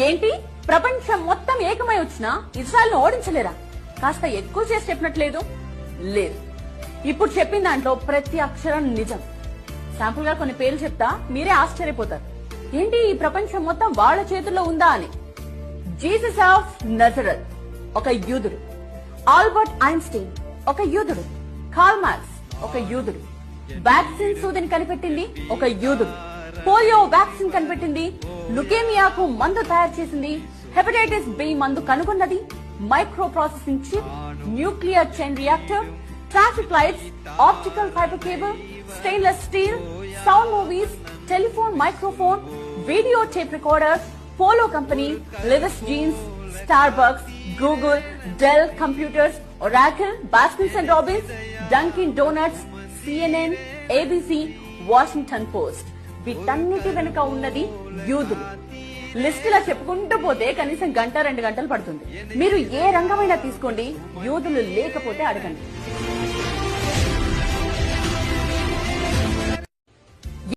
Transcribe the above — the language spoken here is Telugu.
ఏంటి? ప్రపంచం మొత్తం ఏకమై వచ్చినా ఇజ్రాయెల్ను ఓడించలేరా? కాస్త ఎక్కువ చేసి చెప్పినట్లేదు? లేదు. ఇప్పుడు చెప్పిన దాంట్లో ప్రతి అక్షరం నిజం. శాంపుల్గా కొన్ని పేర్లు చెప్తా మీరే ఆశ్చర్యపోతారు. ఏంటి ఈ ప్రపంచం మొత్తం వాళ్ళ చేతుల్లో ఉందా అని? జీసస్ ఆఫ్ నజరత్ ఒక యూదుడు. ఆల్బర్ట్ ఐన్స్టీన్ ఒక యూదుడు. కార్ల్ మార్క్స్ ఒక యూదుడు. వ్యాక్సిన్ సూదిని కనిపెట్టింది ఒక యూదుడు. పోలియో వ్యాక్సిన్ కనిపెట్టింది లుకేమియాకు మందు తయారు చేసింది. హెపటైటిస్ బి మందు కనుగొన్నది. Micro processing chip nuclear chain reactor traffic lights optical fibre cable stainless steel sound movies telephone microphone video tape recorder Polo company Levi's jeans Starbucks Google Dell computers Oracle Baskins and Robbins Dunkin Donuts CNN ABC Washington Post. వీటన్నిటి వెనుక ఉన్నది యూదులు. లిస్ట్ చెప్పుకుంటూ పోతే కనీసం గంట రెండు గంటలు పడుతుంది. మీరు ఏ రంగమైనా తీసుకోండి యూదులు లేకపోతే అడగండి.